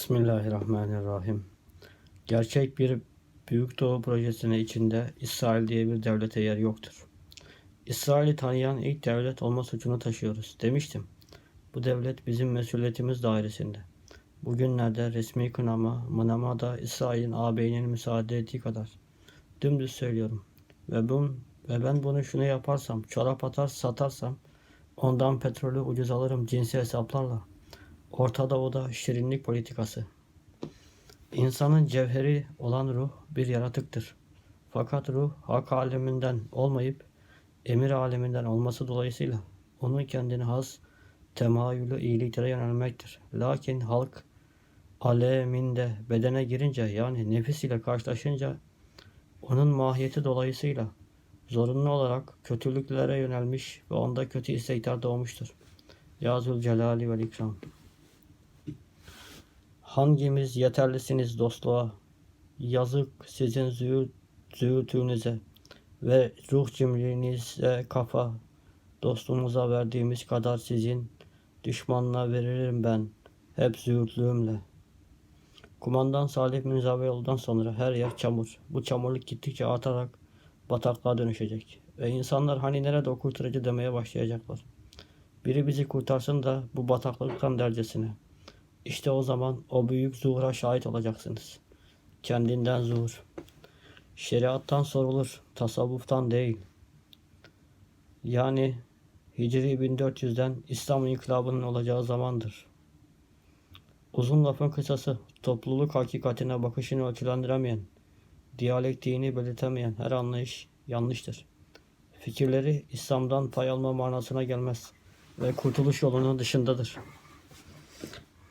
Bismillahirrahmanirrahim. Gerçek bir Büyük Doğu projesinin içinde İsrail diye bir devlete yer yoktur. İsrail'i tanıyan ilk devlet olma suçunu taşıyoruz demiştim. Bu devlet bizim mesuliyetimiz dairesinde. Bugünlerde resmi kınama, mınama da İsrail'in ağabeyinin müsaade ettiği kadar. Dümdüz söylüyorum. Ve, bu, ve ben bunu şunu yaparsam, çorap atar satarsam, ondan petrolü ucuz alırım cinsi hesaplarla. Orta Doğu'da şirinlik politikası. İnsanın cevheri olan ruh bir yaratıktır. Fakat ruh hak aleminden olmayıp emir aleminden olması dolayısıyla onun kendine has temayülü iyiliklere yönelmektir. Lakin halk aleminde bedene girince yani nefis ile karşılaşınca onun mahiyeti dolayısıyla zorunlu olarak kötülüklere yönelmiş ve onda kötü istekler doğmuştur. Ya Zülcelali vel İkram. Hangimiz yeterlisiniz dostluğa? Yazık sizin züğürt, züğürtünüze ve ruh cimriliğinize kafa. Dostumuza verdiğimiz kadar sizin düşmanına veririm ben hep züğürtlüğümle. Kumandan Salih Münzaveoğlu'dan sonra her yer çamur. Bu çamurluk gittikçe artarak bataklığa dönüşecek. Ve insanlar hani nerede o kurtarıcı demeye başlayacaklar. Biri bizi kurtarsın da bu bataklıktan dercesine. İşte o zaman o büyük zuhura şahit olacaksınız. Kendinden zuhur. Şeriattan sorulur, tasavvuftan değil. Yani Hicri 1400'den İslam inkılabının olacağı zamandır. Uzun lafın kısası, topluluk hakikatine bakışını ölçülendiremeyen, diyalektiğini belirtemeyen her anlayış yanlıştır. Fikirleri İslam'dan pay alma manasına gelmez ve kurtuluş yolunun dışındadır.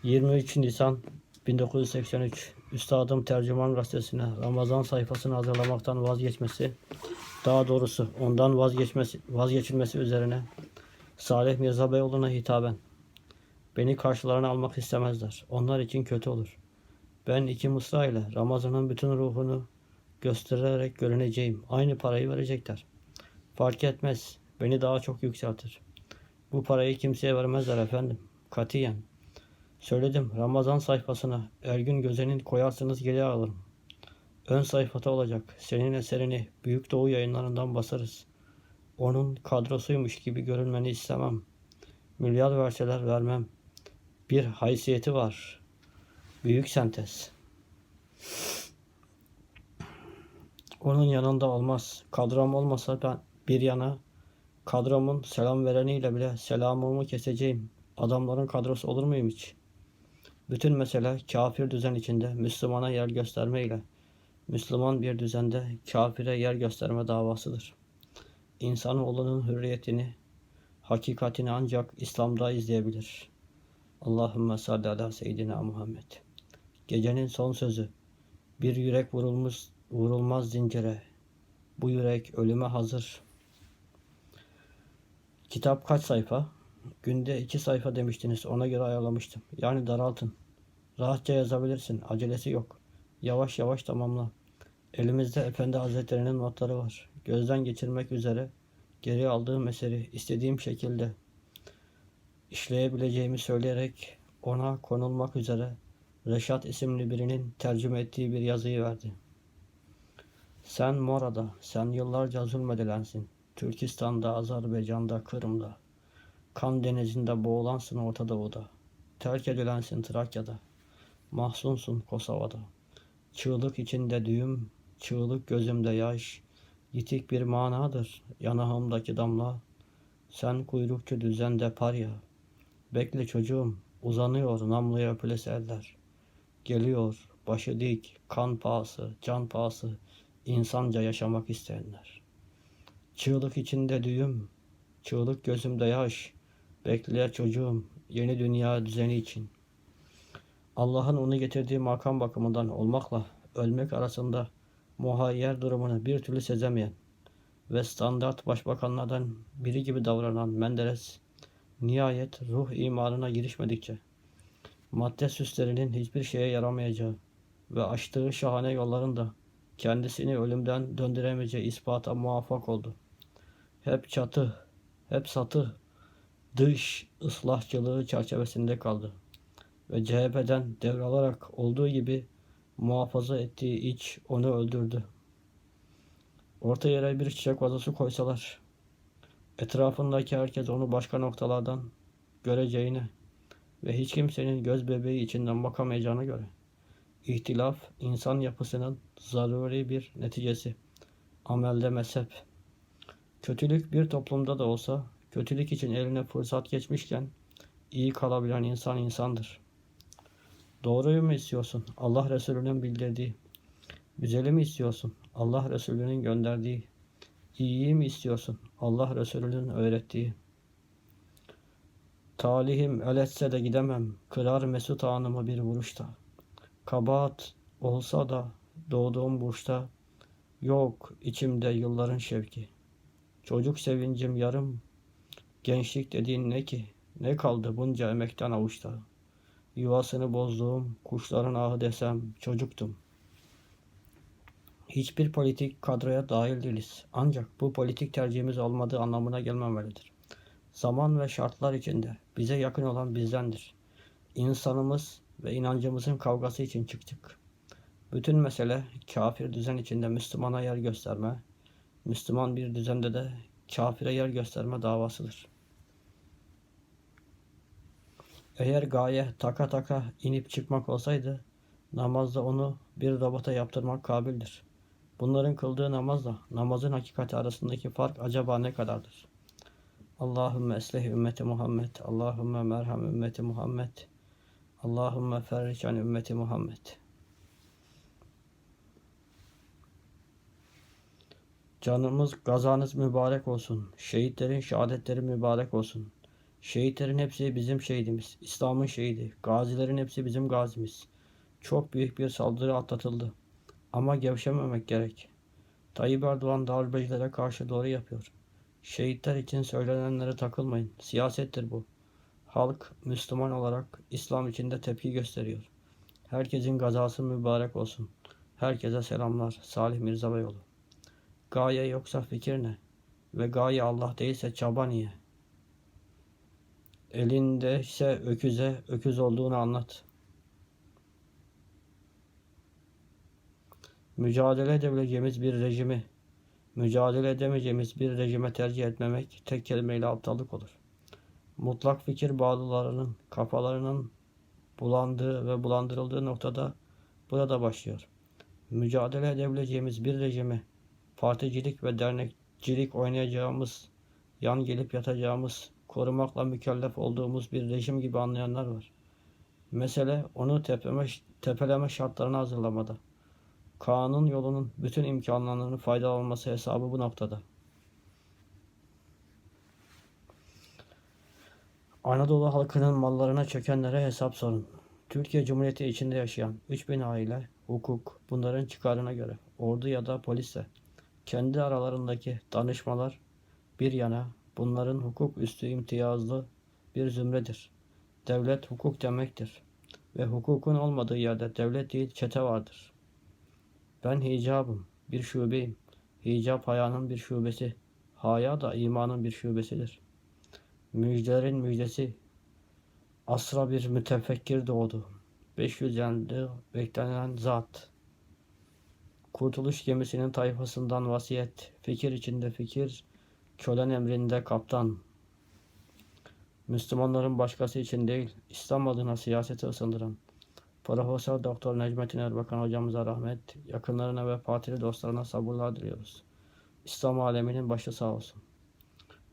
23 Nisan 1983 Üstadım Tercüman Gazetesi'ne Ramazan sayfasını hazırlamaktan vazgeçmesi, daha doğrusu ondan vazgeçmesi, vazgeçilmesi üzerine Salih Mirza Beyoğlu'na hitaben Beni karşılarına almak istemezler. Onlar için kötü olur. Ben iki mısra ile Ramazan'ın bütün ruhunu göstererek görüneceğim. Aynı parayı verecekler. Fark etmez. Beni daha çok yükseltir. Bu parayı kimseye vermezler efendim. Katiyen. Söyledim Ramazan sayfasına Ergün Gözen'in koyarsınız geri alırım. Ön sayfada olacak. Senin eserini Büyük Doğu yayınlarından basarız. Onun kadrosuymuş gibi görünmeni istemem. Milyar verseler vermem. Bir haysiyeti var. Büyük sentez. Onun yanında olmaz. Kadrom olmasa ben bir yana kadromun selam vereniyle bile selamımı keseceğim. Adamların kadrosu olur muyum hiç? Bütün mesele kafir düzen içinde Müslümana yer gösterme ile Müslüman bir düzende kafire yer gösterme davasıdır. İnsanoğlunun hürriyetini, hakikatini ancak İslam'da izleyebilir. Allahümme salli ala seyyidina Muhammed. Gecenin son sözü. Bir yürek vurulmuş, vurulmaz zincire. Bu yürek ölüme hazır. Kitap kaç sayfa? Günde iki sayfa demiştiniz. Ona göre ayarlamıştım. Yani daraltın. Rahatça yazabilirsin. Acelesi yok. Yavaş yavaş tamamla. Elimizde Efendi Hazretleri'nin notları var. Gözden geçirmek üzere geri aldığım eseri istediğim şekilde işleyebileceğimi söyleyerek ona konulmak üzere Reşat isimli birinin tercüme ettiği bir yazıyı verdi. Sen Mora'da, sen yıllarca zulmedilensin. Türkistan'da, Azerbaycan'da, Kırım'da. Kan denizinde boğulansın Orta Doğu'da. Terk edilensin Trakya'da. Mahzunsun Kosova'da. Çığlık içinde düğüm, çığlık gözümde yaş. Yitik bir manadır yanağımdaki damla. Sen kuyrukçu düzende parya. Bekle çocuğum, uzanıyor namluya öpülesi eller. Geliyor, başı dik, kan pahası, can pahası, insanca yaşamak isteyenler. Çığlık içinde düğüm, çığlık gözümde yaş. Bekle çocuğum, yeni dünya düzeni için. Allah'ın onu getirdiği makam bakımından olmakla ölmek arasında muhayyer durumunu bir türlü sezemeyen ve standart başbakanlardan biri gibi davranan Menderes, nihayet ruh imanına girişmedikçe, madde süslerinin hiçbir şeye yaramayacağı ve açtığı şahane yolların da kendisini ölümden döndüremeyeceği ispata muvaffak oldu. Hep çatı, hep satı, dış ıslahçılığı çerçevesinde kaldı. ve CHP'den devralarak olduğu gibi muhafaza ettiği iç onu öldürdü. Orta yere bir çiçek vazosu koysalar, etrafındaki herkes onu başka noktalardan göreceğine ve hiç kimsenin göz bebeği içinden bakamayacağına göre, ihtilaf insan yapısının zaruri bir neticesi. Amelde mezhep. Kötülük bir toplumda da olsa, kötülük için eline fırsat geçmişken, iyi kalabilen insan insandır. Doğruyu mu istiyorsun? Allah Resulü'nün bildirdiği. Güzeli mi istiyorsun? Allah Resulü'nün gönderdiği. İyiyi mi istiyorsun? Allah Resulü'nün öğrettiği. Talihim el de gidemem, kırar mesut anımı bir vuruşta. Kabahat olsa da doğduğum burçta, yok içimde yılların şevki. Çocuk sevincim yarım, gençlik dediğin ne ki? Ne kaldı bunca emekten avuçta? Yuvasını bozduğum kuşların ahı desem çocuktum. Hiçbir politik kadroya dahil değiliz. Ancak bu politik tercihimiz olmadığı anlamına gelmemelidir. Zaman ve şartlar içinde bize yakın olan bizdendir. İnsanımız ve inancımızın kavgası için çıktık. Bütün mesele kafir düzen içinde Müslümana yer gösterme, Müslüman bir düzende de kafire yer gösterme davasıdır. Eğer gaye taka taka inip çıkmak olsaydı, namazda onu bir robota yaptırmak kabildir. Bunların kıldığı namazla namazın hakikati arasındaki fark acaba ne kadardır? Allahümme eslih ümmeti Muhammed, Allahümme merham ümmeti Muhammed, Allahümme ferriç an ümmeti Muhammed. Canımız, gazanız mübarek olsun. Şehitlerin şehadetleri mübarek olsun. Şehitlerin hepsi bizim şehidimiz. İslam'ın şehidi. Gazilerin hepsi bizim gazimiz. Çok büyük bir saldırı atlatıldı. Ama gevşememek gerek. Tayyip Erdoğan darbecilere karşı doğru yapıyor. Şehitler için söylenenlere takılmayın. Siyasettir bu. Halk Müslüman olarak İslam içinde tepki gösteriyor. Herkesin gazası mübarek olsun. Herkese selamlar. Salih Mirza Beyoğlu. Gaye yoksa fikir ne? Ve gaye Allah değilse çaba niye? Elinde ise öküze öküz olduğunu anlat. Mücadele edebileceğimiz bir rejimi, mücadele edemeyeceğimiz bir rejime tercih etmemek tek kelimeyle aptallık olur. Mutlak fikir bağlılarının kafalarının bulandığı ve bulandırıldığı noktada burada başlıyor. Mücadele edebileceğimiz bir rejimi, particilik ve dernekçilik oynayacağımız, yan gelip yatacağımız, korumakla mükellef olduğumuz bir rejim gibi anlayanlar var. Mesele onu tepeme, tepeleme şartlarını hazırlamada. Kaan'ın yolunun bütün imkanlarının faydalanması hesabı bu noktada. Anadolu halkının mallarına çökenlere hesap sorun. Türkiye Cumhuriyeti içinde yaşayan 3000 aile, hukuk bunların çıkarına göre ordu ya da polise kendi aralarındaki danışmalar bir yana bunların hukuk üstü imtiyazlı bir zümredir. Devlet hukuk demektir ve hukukun olmadığı yerde devlet değil çete vardır. Ben hicabım, bir şubeyim. Hicap hayanın bir şubesi. Haya da imanın bir şubesidir. Müjdelerin müjdesi. Asra bir mütefekkir doğdu. 500 yıldır beklenen zat. Kurtuluş gemisinin tayfasından vasiyet. Fikir içinde fikir. Kölen emrinde kaptan. Müslümanların başkası için değil, İslam adına siyaseti ısındıran. Profesör Doktor Necmettin Erbakan hocamıza rahmet, yakınlarına ve partili dostlarına sabırlar diliyoruz. İslam aleminin başı sağ olsun.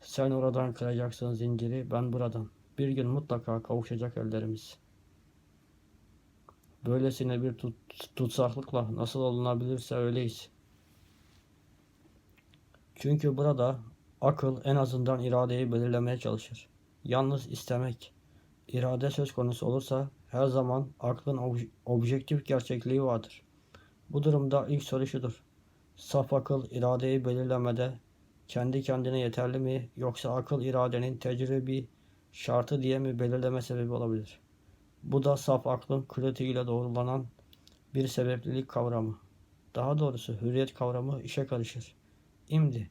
Sen oradan kıracaksın zinciri, ben buradan. Bir gün mutlaka kavuşacak ellerimiz. Böylesine bir tut, tutsaklıkla nasıl olunabilirse öyleyiz. Çünkü burada akıl en azından iradeyi belirlemeye çalışır. Yalnız istemek, irade söz konusu olursa her zaman aklın ob- objektif gerçekliği vardır. Bu durumda ilk soru şudur. Saf akıl iradeyi belirlemede kendi kendine yeterli mi yoksa akıl iradenin tecrübi şartı diye mi belirleme sebebi olabilir? Bu da saf aklın kritiğiyle doğrulanan bir sebeplilik kavramı. Daha doğrusu hürriyet kavramı işe karışır. İmdi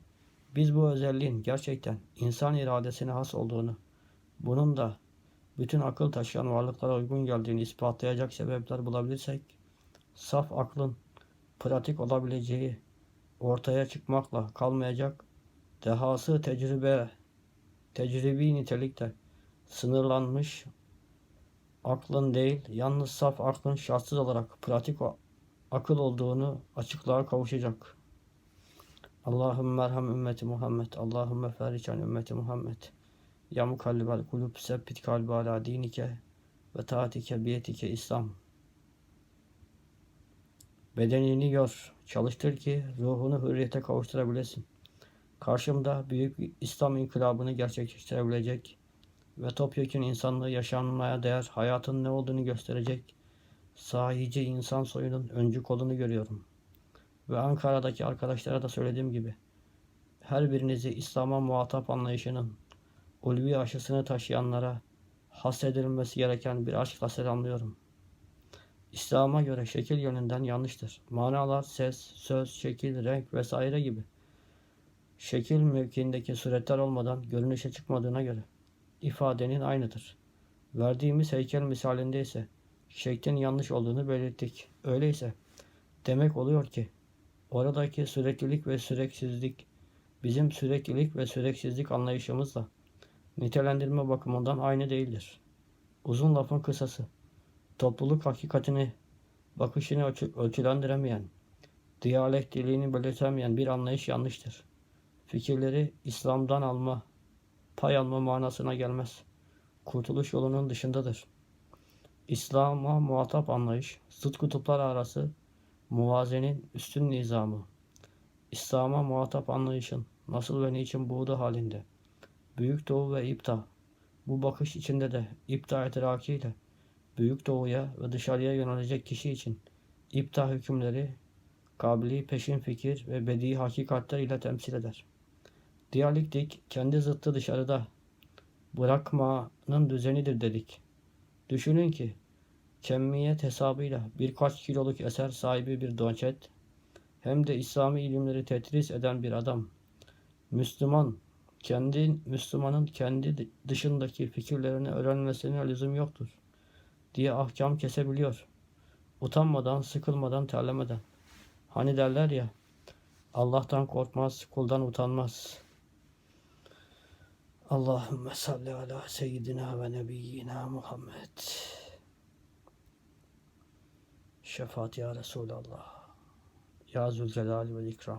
biz bu özelliğin gerçekten insan iradesine has olduğunu, bunun da bütün akıl taşıyan varlıklara uygun geldiğini ispatlayacak sebepler bulabilirsek, saf aklın pratik olabileceği ortaya çıkmakla kalmayacak, dehası tecrübe, tecrübi nitelikte sınırlanmış aklın değil, yalnız saf aklın şartsız olarak pratik akıl olduğunu açıklığa kavuşacak. Allahümme merham ümmeti Muhammed. Allahümme feriç an ümmeti Muhammed. Ya mukallibel kulub sebbit kalbi ala dinike ve taatike biyetike İslam. Bedenini yor, çalıştır ki ruhunu hürriyete kavuşturabilesin. Karşımda büyük İslam inkılabını gerçekleştirebilecek ve topyekun insanlığı yaşanmaya değer hayatın ne olduğunu gösterecek sahici insan soyunun öncü kolunu görüyorum. Ve Ankara'daki arkadaşlara da söylediğim gibi her birinizi İslam'a muhatap anlayışının ulvi aşısını taşıyanlara hasredilmesi gereken bir aşkla selamlıyorum. İslam'a göre şekil yönünden yanlıştır. Manalar, ses, söz, şekil, renk vesaire gibi. Şekil mevkiindeki suretler olmadan görünüşe çıkmadığına göre ifadenin aynıdır. Verdiğimiz heykel misalinde ise şeklin yanlış olduğunu belirttik. Öyleyse demek oluyor ki oradaki süreklilik ve süreksizlik bizim süreklilik ve süreksizlik anlayışımızla nitelendirme bakımından aynı değildir. Uzun lafın kısası, topluluk hakikatini, bakışını ölçü- ölçülendiremeyen, diyalektiliğini belirtemeyen bir anlayış yanlıştır. Fikirleri İslam'dan alma, pay alma manasına gelmez. Kurtuluş yolunun dışındadır. İslam'a muhatap anlayış, zıt kutuplar arası muvazenin üstün nizamı. İslam'a muhatap anlayışın nasıl ve niçin buğdu halinde. Büyük Doğu ve İpta. Bu bakış içinde de İpta idrakiyle Büyük Doğu'ya ve dışarıya yönelecek kişi için İpta hükümleri kabili peşin fikir ve bedi hakikatler ile temsil eder. Diyalektik kendi zıttı dışarıda bırakmanın düzenidir dedik. Düşünün ki kemmiyet hesabıyla birkaç kiloluk eser sahibi bir doçet hem de İslami ilimleri tedris eden bir adam. Müslüman kendi Müslümanın kendi dışındaki fikirlerini öğrenmesine lüzum yoktur diye ahkam kesebiliyor. Utanmadan, sıkılmadan, terlemeden. Hani derler ya Allah'tan korkmaz, kuldan utanmaz. Allahümme salli ala seyyidina ve nebiyyina Muhammed. Şefaat ya Resulallah. Ya Zülcelal ve İkram.